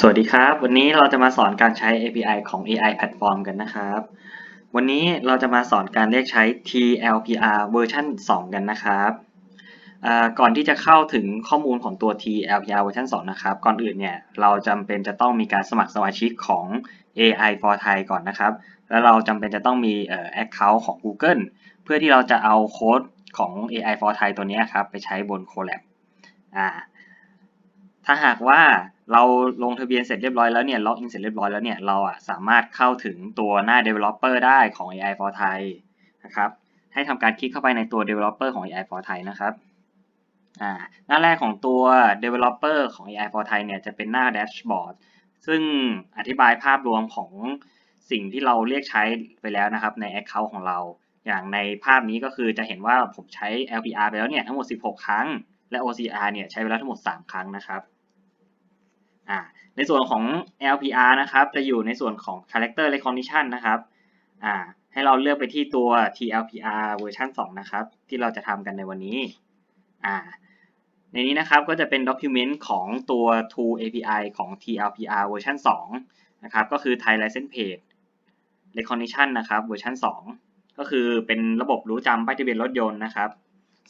สวัสดีครับ วันนี้เราจะมาสอนการใช้ API ของ AI Platform กันนะครับ วันนี้เราจะมาสอนการเรียกใช้ TLPR เวอร์ชัน2 กันนะครับก่อนที่จะเข้าถึงข้อมูลของตัว TLPR เวอร์ชัน2 นะครับ ก่อนอื่นเนี่ยเราจำเป็นจะต้องมีการสมัครสมาชิกของ AI for Thai ก่อนนะครับ แล้วเราจำเป็นจะต้องมี account ของ Google เพื่อที่เราจะเอาโค้ดของ AI for Thai ตัวนี้ครับไปใช้บน Colab อ่า ถ้าหากว่าเราลงทะเบียนเสร็จเรียบร้อยแล้วเนี่ยล็อกอินเสร็จเรียบร้อยแล้วเนี่ยเราอะสามารถเข้าถึงตัวหน้า developer ได้ของ AI for Thai นะครับให้ทำการคลิกเข้าไปในตัว developer ของ AI for Thai นะครับอ่าหน้าแรกของตัว developer ของ AI for Thai เนี่ยจะเป็นหน้า dashboard ซึ่งอธิบายภาพรวมของสิ่งที่เราเรียกใช้ไปแล้วนะครับใน account ของเรา อย่างในภาพนี้ก็คือจะเห็นว่าผมใช้ LPR ไปแล้วเนี่ยทั้งหมด 16 ครั้ง และ OCR เนี่ยใช้ไปแล้วทั้งหมด 3 ครั้งนะครับ อ่าในส่วนของ LPR นะครับ จะอยู่ในส่วนของ Character Recognition นะครับอ่าให้เราเลือกไปที่ตัว TLPR เวอร์ชัน2นะครับ ที่เราจะทำกันในวันนี้อ่าในนี้นะครับก็จะเป็น document ของตัว tool API ของ TLPR เวอร์ชัน2นะครับ ก็คือ Thai License Plate Recognition นะครับเวอร์ชัน2ก็คือเป็นระบบรู้จำป้ายทะเบียนรถยนต์นะครับ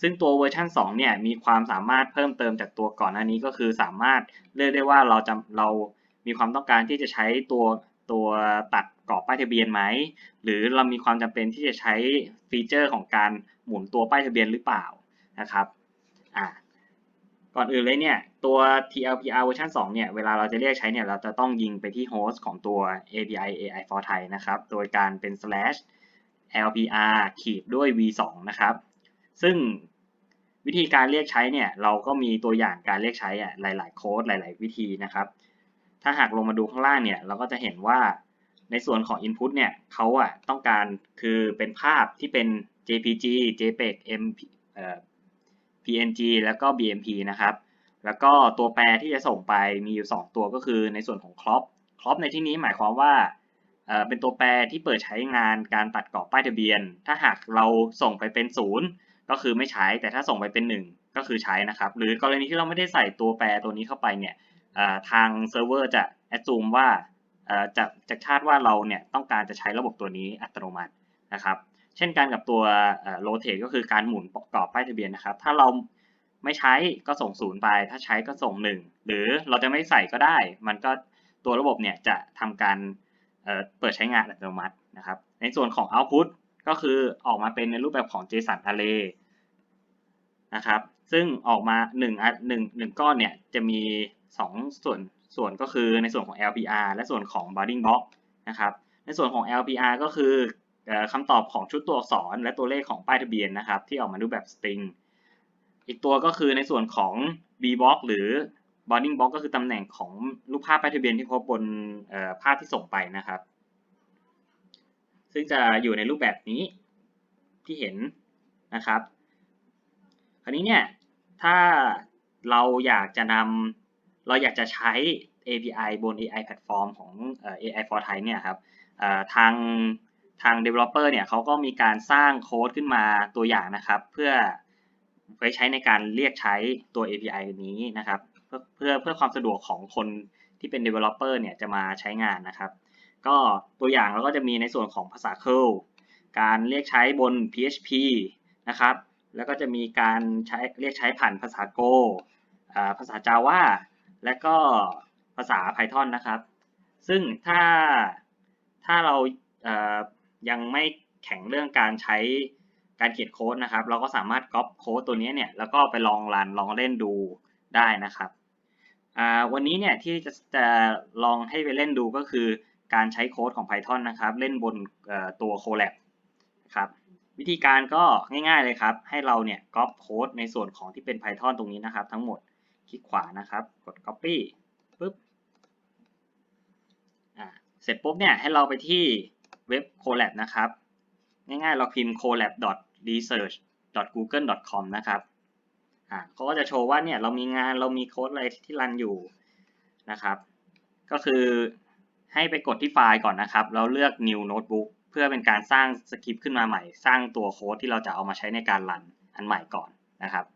ซึ่งตัวเวอร์ชัน2เนี่ยมีความสามารถเพิ่มเติมจากตัวก่อนหน้านี้ก็คือสามารถเลือกได้ว่าเราจะเรามีความต้องการที่จะใช้ตัวตัวตัดกรอบป้ายทะเบียนไหม หรือเรามีความจำเป็นที่จะใช้ฟีเจอร์ของการหมุนตัวป้ายทะเบียนหรือเปล่านะครับอ่าก่อนอื่นเลยเนี่ยตัว TLPR เวอร์ชัน2เนี่ยเวลาเราจะเรียกใช้เนี่ยเราจะต้องยิงไปที่โฮสต์ของตัว API AI for Thai นะครับ โดยการเป็น slash lpr ขีดด้วย v2 นะครับ ซึ่งวิธีการเรียกใช้เนี่ยเราก็มีตัวอย่างการเรียกใช้อะหลาย ๆ โค้ดหลาย ๆ วิธีนะครับ ถ้าหากลงมาดูข้างล่างเนี่ยเราก็จะเห็นว่าในส่วนของ Input เนี่ยเขาอะต้องการคือเป็นภาพที่เป็น JPG JPEG MP เอ่อ PNG แล้วก็ BMP นะครับ แล้วก็ตัวแปรที่จะส่งไปมีอยู่ 2 ตัวก็คือในส่วนของ crop crop ในที่นี้หมายความว่าเอ่อเป็นตัวแปรที่เปิดใช้งานการตัดกรอบป้ายทะเบียน ถ้าหากเราส่งไปเป็นศูนย์ ก็คือไม่ใช้แต่ถ้าส่งไปเป็น 1 ก็คือใช้นะครับ หรือกรณีที่เราไม่ได้ใส่ตัวแปรตัวนี้เข้าไปเนี่ยทางเซิร์ฟเวอร์จะ assume ว่าจะจะคาดว่าเราเนี่ยต้องการจะใช้ระบบตัวนี้อัตโนมัตินะครับ เช่นกันกับตัว rotate ก็คือการหมุนกระกอบป้ายทะเบียนนะครับ ถ้าเราไม่ใช้ก็ส่งศูนย์ไป ถ้าใช้ก็ส่ง1หรือเราจะไม่ใส่ก็ได้ มันก็ตัวระบบเนี่ยจะทำการเปิดใช้งานอัตโนมัตินะครับ ในส่วนของ output ก็คือออกมาเป็นในรูปแบบของ JSON Array นะครับ ซึ่งออกมา1อะ1 1ก้อนเนี่ยจะมี 2 ส่วนส่วนก็คือในส่วนของ LPR และส่วนของ bounding box นะครับ ในส่วนของ LPR ก็คือคำตอบของชุดตัวอักษร และตัวเลขของป้ายทะเบียนนะครับ ที่ออกมารูปแบบ string อีกตัวก็คือในส่วนของ B box หรือ bounding box ก็คือตำแหน่งของรูปภาพป้ายทะเบียนที่พบบนภาพที่ส่งไปนะครับ ซึ่งจะอยู่ในรูปแบบนี้ที่เห็นนะครับ คราวนี้เนี่ยถ้าเราอยากจะนำเราอยากจะใช้ API บน AI Platform ของ AI for Thai เนี่ยครับทางทาง developer เนี่ยเขาก็มีการสร้างโค้ดขึ้นมาตัวอย่างนะครับ เพื่อไว้ใช้ในการเรียกใช้ตัว API นี้นะครับ เพื่อเพื่อเพื่อความสะดวกของคนที่เป็น developer เนี่ยจะมาใช้งานนะครับ ก็ตัวอย่างเราก็จะมีในส่วนของภาษา curl การเรียกใช้บน PHP นะครับ แล้วก็จะมีการใช้เรียกใช้ผ่านภาษา Go ภาษา Java และก็ภาษา Python นะครับ ซึ่งถ้าถ้าเรายังไม่แข็งเรื่องการใช้การเขียนโค้ดนะครับ เราก็สามารถก๊อปโค้ดตัวนี้เนี่ยแล้วก็ไปลองรันลองเล่นดูได้นะครับ วันนี้เนี่ยที่จะจะลองให้ไปเล่นดูก็คือ การใช้โค้ดของ Python นะครับ เล่นบนตัว Colab ครับวิธีการก็ง่ายๆเลยครับ ให้เราเนี่ยก๊อปโค้ดในส่วนของที่เป็น Python ตรงนี้นะครับ ทั้งหมดคลิกขวานะครับ กด copy ปุ๊บอ่าเสร็จปุ๊บเนี่ยให้เราไปที่เว็บ Colab นะครับ ง่ายๆ เราพิมพ์ colab.research.google.com นะครับอ่าเขาก็จะโชว์ว่าเนี่ยเรามีงานเรามีโค้ดอะไรที่รันอยู่นะครับ ก็คือ ให้ไปกดที่ไฟล์ก่อนนะครับ แล้วเลือก new notebook เพื่อเป็นการสร้างสคริปต์ขึ้นมาใหม่ สร้างตัวโค้ดที่เราจะเอามาใช้ในการรันอันใหม่ก่อนนะครับ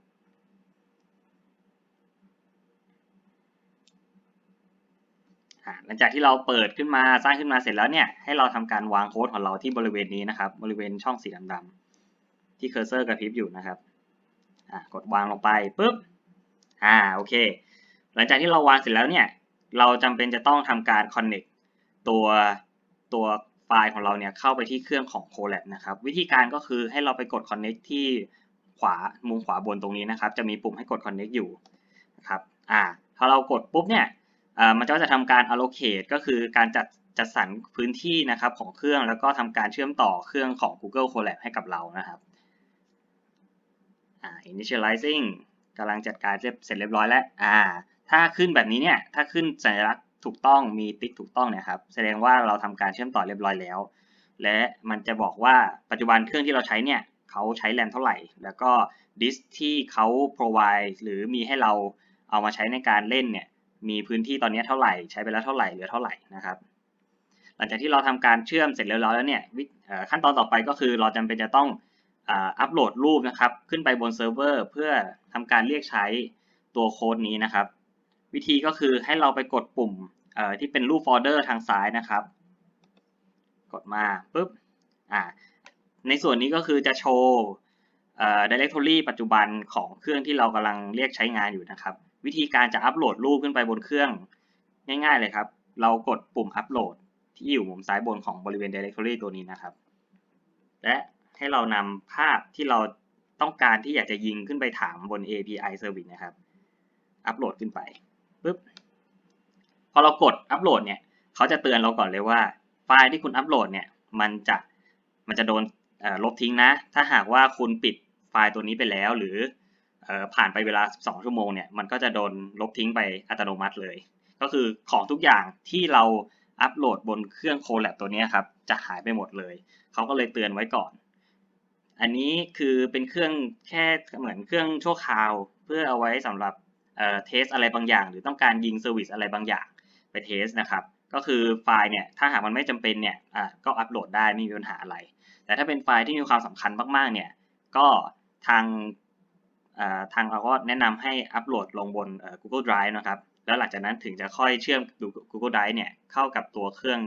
หลังจากที่เราเปิดขึ้นมาสร้างขึ้นมาเสร็จแล้วเนี่ย ให้เราทำการวางโค้ดของเราที่บริเวณนี้นะครับ บริเวณช่องสีดำๆที่เคอร์เซอร์กระพริบอยู่นะครับกดวางลงไปปุ๊บ อ่า โอเค หลังจากที่เราวางเสร็จแล้วเนี่ย เราจำเป็นจะต้องทำการ connect ตัวตัวไฟล์ของเราเนี่ยเข้าไปที่เครื่องของ Colab นะครับ วิธีการก็คือให้เราไปกด connect ที่ขวามุมขวาบนตรงนี้นะครับ จะมีปุ่มให้กด connect อยู่นะครับอ่าพอเรากดปุ๊บเนี่ยอ่ามันก็จะทำการ allocate ก็คือการจัดจัดสรรพื้นที่นะครับของเครื่องแล้วก็ทำการเชื่อมต่อเครื่องของ Google Colab ให้กับเรานะครับอ่า initializing กำลังจัดการเสร็จเรียบร้อยแล้วอ่าถ้าขึ้นแบบนี้เนี่ย ถ้าขึ้นสัญลักษณ์ ถูกต้องมีติ๊กถูกต้องนี่ยครับ แสดงว่าเราทำการเชื่อมต่อเรียบร้อยแล้ว และมันจะบอกว่าปัจจุบันเครื่องที่เราใช้เนี่ยเขาใช้แรมเท่าไหร่ แล้วก็ดิสที่เขา provide หรือมีให้เราเอามาใช้ในการเล่นเนี่ยมีพื้นที่ตอนนี้เท่าไหร่ใช้ไปแล้วเท่าไหร่เหลือเท่าไหร่นะครับ หลังจากที่เราทำการเชื่อมเสร็จเรียบร้อยแล้วเนี่ยขั้นตอนต่อไปก็คือเราจำเป็นจะต้องอัปโหลดรูปนะครับ ขึ้นไปบนเซิร์ฟเวอร์เพื่อทำการเรียกใช้ตัวโค้ดนี้นะครับ วิธีก็คือให้เราไปกดปุ่มที่เป็นรูปโฟลเดอร์ทางซ้ายนะครับ กดมาปุ๊บอ่าในส่วนนี้ก็คือจะโชว์ directory ปัจจุบันของเครื่องที่เรากำลังเรียกใช้งานอยู่นะครับ วิธีการจะอัปโหลดรูปขึ้นไปบนเครื่องง่าย ๆ เลยครับ เรากดปุ่มอัปโหลดที่อยู่มุมซ้ายบนของบริเวณ directory ตัวนี้นะครับ และให้เรานำภาพที่เราต้องการที่อยากจะยิงขึ้นไปถามบน API Service นะครับ อัปโหลดขึ้นไป ปุ๊บพอเรากดอัปโหลดเนี่ยเขาจะเตือนเราก่อนเลยว่า ไฟล์ที่คุณอัปโหลดเนี่ยมันจะมันจะโดนลบทิ้งนะ ถ้าหากว่าคุณปิดไฟล์ตัวนี้ไปแล้ว หรือผ่านไปเวลา 12 ชั่วโมงเนี่ยมันก็จะโดนลบทิ้งไปอัตโนมัติเลย ก็คือของทุกอย่างที่เราอัปโหลดบนเครื่องโคแลบตัวนี้ครับจะหายไปหมดเลย เขาก็เลยเตือนไว้ก่อน อันนี้คือเป็นเครื่องแค่เหมือนเครื่องชั่วคราว เพื่อเอาไว้สำหรับ เทสอะไรบางอย่าง หรือต้องการยิงเซอร์วิสอะไรบางอย่างไปเทสนะครับ ก็คือไฟล์เนี่ยถ้าหากมันไม่จำเป็นเนี่ยอะก็อัปโหลดได้ไม่มีปัญหาอะไร แต่ถ้าเป็นไฟล์ที่มีความสำคัญมากๆเนี่ยก็ทางทางเราก็แนะนำให้อัปโหลดลงบน Google Drive นะครับ แล้วหลังจากนั้นถึงจะค่อยเชื่อม Google Drive เนี่ยเข้ากับตัวเครื่อง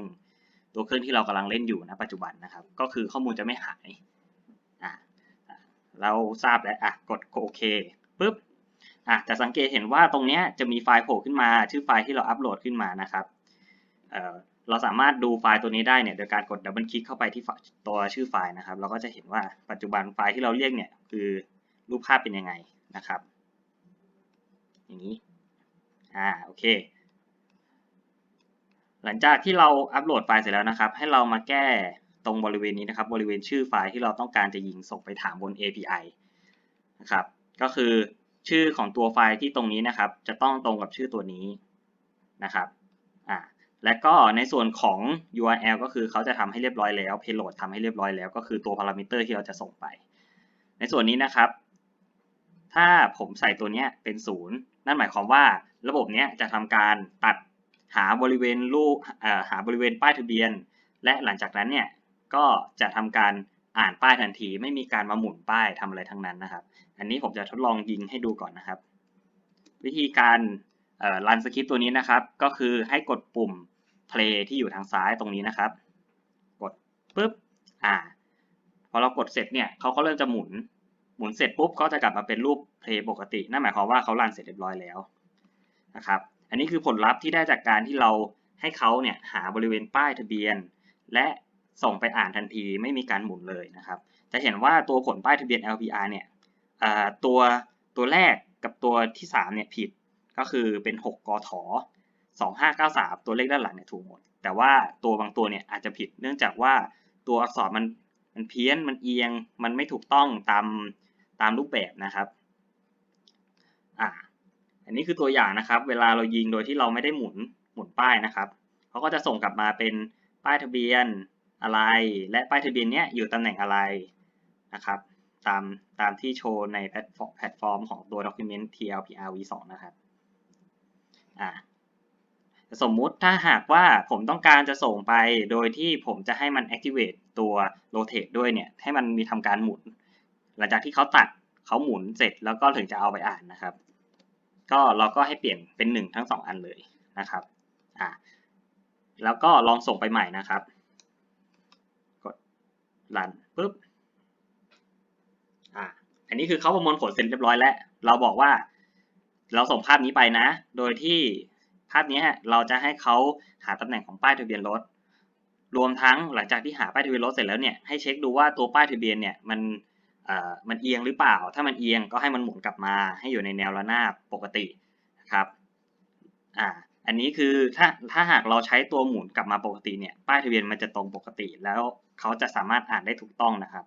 ตัวเครื่องที่เรากำลังเล่นอยู่นะปัจจุบันนะครับ ก็คือข้อมูลจะไม่หายอะเราทราบแล้วอะกดโอเคปุ๊บ อะจะสังเกตเห็นว่าตรงนี้จะมีไฟล์โผล่ขึ้นมา ชื่อไฟล์ที่เราอัปโหลดขึ้นมานะครับเเราสามารถดูไฟล์ตัวนี้ได้เนี่ยโดยการกดดับเบิลคลิกเข้าไปที่ตัวชื่อไฟล์นะครับ เราก็จะเห็นว่าปัจจุบันไฟล์ที่เราเรียกเนี่ยคือรูปภาพเป็นยังไงนะครับ อย่างนี้ อ่า โอเค หลังจากที่เราอัปโหลดไฟล์เสร็จแล้วนะครับ ให้เรามาแก้ตรงบริเวณนี้นะครับ บริเวณชื่อไฟล์ที่เราต้องการจะยิงส่งไปถามบน API นะครับ ก็คือ ชื่อของตัวไฟล์ที่ตรงนี้นะครับ จะต้องตรงกับชื่อตัวนี้นะครับอ่าและก็ในส่วนของ URL ก็คือเขาจะทำให้เรียบร้อยแล้ว payload ทำให้เรียบร้อยแล้ว ก็คือตัว parameter ที่เราจะส่งไป ในส่วนนี้นะครับ ถ้าผมใส่ตัวนี้เป็นศูนย์นั่นหมายความว่าระบบนี้จะทำการตัดหาบริเวณรูปหาบริเวณป้ายทะเบียน และหลังจากนั้นเนี่ยก็จะทำการ อ่านป้ายทันที ไม่มีการมาหมุนป้ายทำอะไรทั้งนั้นนะครับ อันนี้ผมจะทดลองยิงให้ดูก่อนนะครับ วิธีการรันสคริปต์ตัวนี้นะครับ ก็คือให้กดปุ่ม play ที่อยู่ทางซ้ายตรงนี้นะครับ กดปุ๊บอ่าพอเรากดเสร็จเนี่ยเขาก็เริ่มจะหมุน หมุนเสร็จปุ๊บก็จะกลับมาเป็นรูป play ปกติ นั่นหมายความว่าเขารันเสร็จเรียบร้อยแล้วนะครับ อันนี้คือผลลัพธ์ที่ได้จากการที่เราให้เขาเนี่ยหาบริเวณป้ายทะเบียน และ ส่งไปอ่านทันทีไม่มีการหมุนเลยนะครับ จะเห็นว่าตัวผลป้ายทะเบียน LPR เนี่ยตัวตัวแรกกับตัวที่3เนี่ยผิดก็คือเป็น 6 กท2593 ตัวเลขด้านหลังเนี่ยถูกหมด แต่ว่าตัวบางตัวเนี่ยอาจจะผิดเนื่องจากว่าตัวอักษรมันมันเพี้ยนมันเอียงมันไม่ถูกต้องตามตามรูปแบบนะครับอ่าอันนี้คือตัวอย่างนะครับ เวลาเรายิงโดยที่เราไม่ได้หมุนหมุนป้ายนะครับเขาก็จะส่งกลับมาเป็นป้ายทะเบียน อะไร และป้ายทะเบียนเนี้ยอยู่ตำแหน่งอะไรนะครับ ตามตามที่โชว์ในแพลตฟอร์มของตัว document TLPR v2 นะครับอ่าสมมุติถ้าหากว่าผมต้องการจะส่งไปโดยที่ผมจะให้มัน activate ตัว rotate ด้วยเนี่ย ให้มันมีทำการหมุน หลังจากที่เขาตัดเขาหมุนเสร็จแล้วก็ถึงจะเอาไปอ่านนะครับ ก็เราก็ให้เปลี่ยนเป็นหนึ่งทั้งสองอันเลยนะครับอ่าแล้วก็ลองส่งไปใหม่นะครับ รันปุ๊บอ่าอันนี้คือเขาประมวลผลเสร็จเรียบร้อยแล้ว เราบอกว่า เราส่งภาพนี้ไปนะ โดยที่ภาพนี้เราจะให้เขาหาตำแหน่งของป้ายทะเบียนรถ รวมทั้งหลังจากที่หาป้ายทะเบียนรถเสร็จแล้วเนี่ยให้เช็คดูว่าตัวป้ายทะเบียนเนี่ยมันเอ่อมันเอียงหรือเปล่า ถ้ามันเอียงก็ให้มันหมุนกลับมา ให้อยู่ในแนวระนาบปกตินะครับอ่าอันนี้คือถ้าถ้าหากเราใช้ตัวหมุนกลับมาปกติเนี่ยป้ายทะเบียนมันจะตรงปกติแล้ว เขาจะสามารถอ่านได้ถูกต้องนะครับ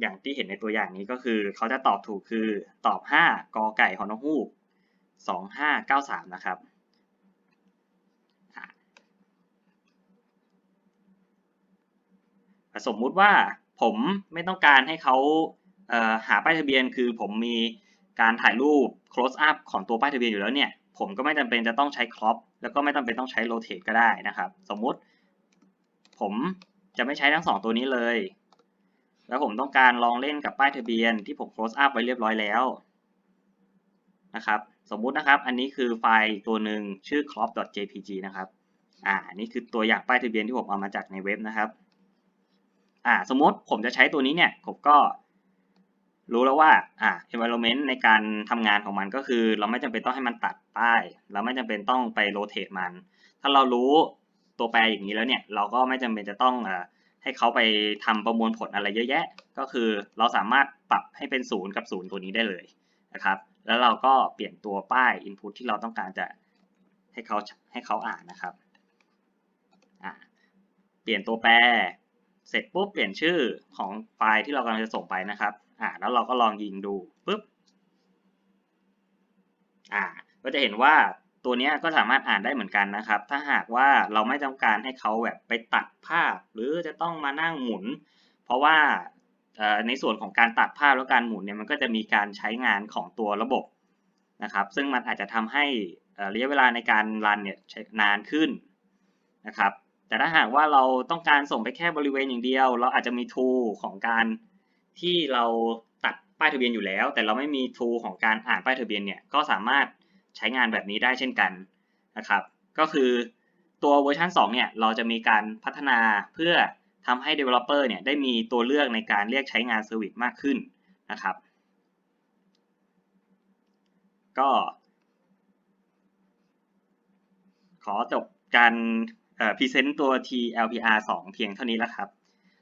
อย่างที่เห็นในตัวอย่างนี้ก็คือเขาจะตอบถูกคือตอบ 5กอไก่ฮอนฮูก2593 นะครับสมมุติว่าผมไม่ต้องการให้เขาเหาป้ายทะเบียน คือผมมีการถ่ายรูป close up ของตัวป้ายทะเบียนอยู่แล้วเนี่ย ผมก็ไม่จำเป็นจะต้องใช้ crop แล้วก็ไม่จำเป็นต้องใช้ rotate ก็ได้นะครับ สมมุติผม จะไม่ใช้ทั้งสองตัวนี้เลย แล้วผมต้องการลองเล่นกับป้ายทะเบียนที่ผม close up ไว้เรียบร้อยแล้วนะครับ สมมุตินะครับ อันนี้คือไฟล์ตัวหนึ่งชื่อ crop.jpg นะครับ อ่า นี่คือตัวอย่างป้ายทะเบียนที่ผมเอามาจากในเว็บนะครับ อ่า สมมติผมจะใช้ตัวนี้เนี่ย ผมก็รู้แล้วว่า อ่า environment ในการทำงานของมันก็คือ เราไม่จำเป็นต้องให้มันตัดป้าย เราไม่จำเป็นต้องไป rotate มัน ถ้าเรารู้ ตัวแปรอย่างนี้แล้วเนี่ย เราก็ไม่จำเป็นจะต้องให้เขาไปทำประมวลผลอะไรเยอะแยะ ก็คือเราสามารถปรับให้เป็นศูนย์กับศูนย์ตัวนี้ได้เลยนะครับ แล้วเราก็เปลี่ยนตัวป้าย input ที่เราต้องการจะให้เขาให้เขาอ่านนะครับเปลี่ยนตัวแปร เสร็จปุ๊บเปลี่ยนชื่อของไฟล์ที่เรากำลังจะส่งไปนะครับอ่าแล้วเราก็ลองยิงดูปุ๊บอ่าก็จะเห็นว่า ตัวนี้ก็สามารถอ่านได้เหมือนกันนะครับ ถ้าหากว่าเราไม่ต้องการให้เขาแบบไปตัดภาพ หรือจะต้องมานั่งหมุน เพราะว่าในส่วนของการตัดภาพแล้วการหมุนเนี่ยมันก็จะมีการใช้งานของตัวระบบนะครับ ซึ่งมันอาจจะทำให้ระยะเวลาในการรันเนี่ยนานขึ้นนะครับ แต่ถ้าหากว่าเราต้องการส่งไปแค่บริเวณอย่างเดียว เราอาจจะมี tool ของการที่เราตัดป้ายทะเบียนอยู่แล้ว แต่เราไม่มี tool ของการอ่านป้ายทะเบียนเนี่ยก็สามารถ ใช้งานแบบนี้ได้เช่นกันนะครับ ก็คือตัวเวอร์ชัน2เนี่ยเราจะมีการพัฒนาเพื่อทำให้ developer เนี่ยได้มีตัวเลือกในการเรียกใช้งาน Service มากขึ้นนะครับ ก็ขอจบการพรีเซนต์ตัว TLPR 2 เพียงเท่านี้แล้วครับ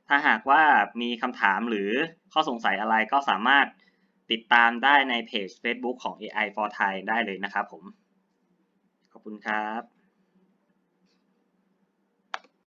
ถ้าหากว่ามีคำถามหรือข้อสงสัยอะไรก็สามารถ ติดตามได้ในเพจ Facebook ของ AI for Thai ได้เลยนะครับผม ขอบคุณครับ